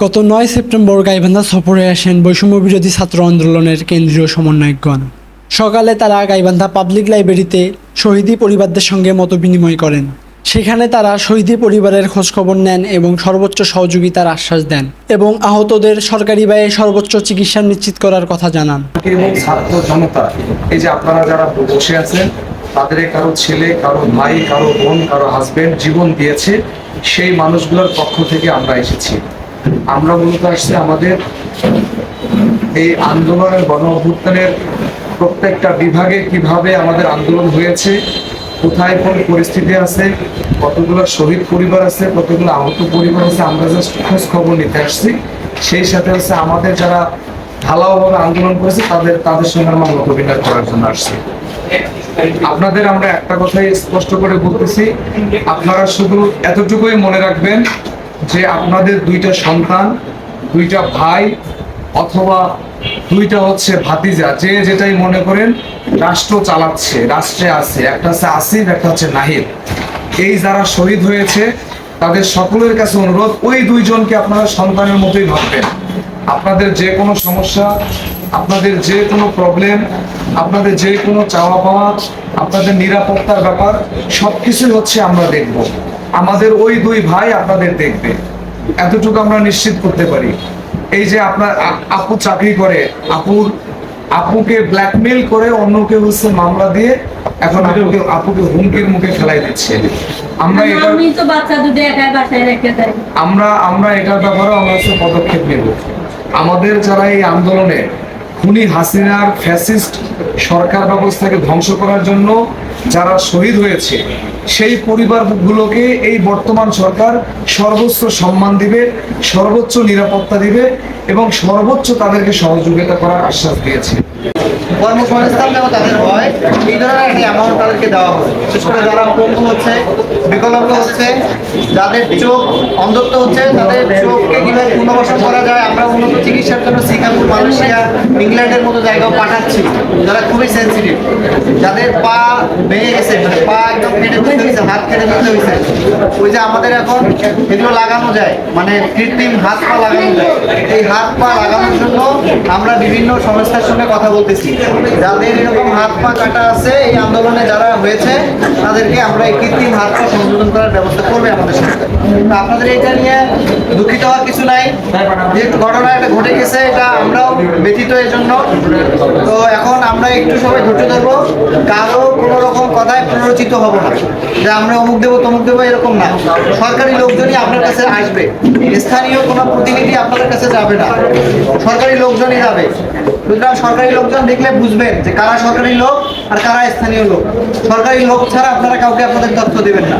গত নয় সেপ্টেম্বর গাইবান্ধা সফরে আসেন বৈষম্য বিরোধী ছাত্র আন্দোলনের কেন্দ্রীয় সমন্বয়কগণ। সকালে তারা গাইবান্ধা পাবলিক লাইব্রেরিতে শহীদি পরিবারদের সঙ্গে মত বিনিময় করেন। সেখানে তারা শহীদি পরিবারের খোঁজখবর নেন এবং সর্বোচ্চ সহযোগিতার আশ্বাস দেন এবং আহতদের সরকারি ব্যয়ে সর্বোচ্চ চিকিৎসা নিশ্চিত করার কথা জানান। এই যে আপনারা যারা বসে আছেন, তাদের কারও ছেলে, কারও ভাই, কারও বোন, কারও হাজবেন্ড জীবন দিয়েছে, সেই মানুষগুলোর পক্ষ থেকে আমরা এসেছি। আমরা মূলত আসছি আমাদের এই আন্দোলনের গণ অভ্যুত্থানের প্রত্যেকটা বিভাগে কীভাবে আমাদের আন্দোলন হয়েছে কোথায় কোন পরিস্থিতি আছে, কতগুলো শহীদ পরিবার আছে, কতগুলো আহত পরিবার আছে, আমরা জাস্ট খোঁজ খবর নিতে আসছি। সেই সাথে হচ্ছে আমাদের যারা ঢালাওভাবে আন্দোলন করেছে, তাদের তাদের সঙ্গে আমরা মত বিনিময় করার জন্য আসছি। আপনাদের আমরা একটা কথাই স্পষ্ট করে বলতেছি, আপনারা শুধু এতটুকুই মনে রাখবেন যে আপনাদের দুইটা সন্তান, দুইটা ভাই অথবা দুইটা হচ্ছে ভাতিজা, যে যেটাই মনে করেন রাষ্ট্র চালাচ্ছে, রাষ্ট্রে আছে, একটা হচ্ছে আসিফ, একটা হচ্ছে নাহিদ। এই যারা শহীদ হয়েছে, তাদের সকলের কাছে অনুরোধ, ওই দুইজনকে আপনারা সন্তানের মতোই ভাববেন। আপনাদের যে কোনো সমস্যা, আপনাদের যে কোনো প্রবলেম আপনাদের যে কোনো চাওয়া পাওয়া, আপনাদের নিরাপত্তার ব্যাপার, সবকিছুই হচ্ছে আমরা দেখব। আমাদের ওই দুই ভাই আপনাদের দেখবে। এতটুকু আমরা নিশ্চিত করতে পারি। এই যে আপনার আপু চাকরি করে আপুর আপুকে ব্ল্যাকমেল করে অন্য কেউ হচ্ছে মামলা দিয়ে এখন আপুকে আপুকে হুমকির মুখে ফেলাই দিচ্ছে। আমরা এটা আমি তো বাচ্চা দুধে একাই বাসায় রেখে দেয় আমরা আমরা এটার ব্যাপারে আমরা হচ্ছে পদক্ষেপ নেব। আমাদের যারা এই আন্দোলনে খুনি হাসিনার ফ্যাসিস্ট সরকার ব্যবস্থাকে ধ্বংস করার জন্য যারা শহীদ হয়েছে, সেই পরিবারগুলোকে এই বর্তমান সরকার সর্বোচ্চ সম্মান দিবে, সর্বোচ্চ নিরাপত্তা দিবে এবং সর্বোচ্চ তাদেরকে সহযোগিতা করার আশ্বাস দিয়েছে। কর্মসংস্থান তাদের হয় অ্যামাউন্ট তাদেরকে দেওয়া যারা হচ্ছে হচ্ছে, যাদের অন্ধত্ব হচ্ছে, তাদের চিকিৎসার জন্য ইংল্যান্ডের মতো জায়গাও পাঠাচ্ছি। যারা খুবই সেন্সিটিভ যাদের পা ভেঙে গেছে মানে পা একদম কেটে ফেলতে হয়েছে, হাত কেটে ফেলতে হয়েছে। ওই যে আমাদের এখন এগুলো লাগানো যায় মানে কৃত্রিম হাত পা লাগানো যায়। এই হাত পা লাগানোর জন্য আমরা বিভিন্ন সংস্থার সঙ্গে কথা বলতেছি। যাদের এরকম হাত পা কাটা আছে, এই আন্দোলনে যারা হয়েছে, তাদেরকে আমরা এই কৃত্রিম হাত পা সংশোধন করার ব্যবস্থা করবে আমাদের সাথে। আপনাদের এটা নিয়ে দুঃখিত হওয়ার কিছু নাই। যে ঘটনা এটা ঘটে গেছে, এটা আমরাও ব্যথিত এর জন্য তো এখন আমরা একটু সবাই ধৈর্য ধরবো। কারও কোনো রকম কথায় প্ররোচিত হব না। যে আমরা অমুক দেবো, তমুক দেবো, এরকম না। সরকারি লোকজনই আপনার কাছে আসবে। স্থানীয় কোনো প্রতিনিধি আপনাদের কাছে যাবে না। সরকারি লোকজনই যাবে। সুতরাং সরকারি লোকজন দেখলে বুঝবেন যে কারা সরকারি লোক আর কারা স্থানীয় লোক। সরকারি লোক ছাড়া আপনারা কাউকে আপনাদের তথ্য দেবেন না।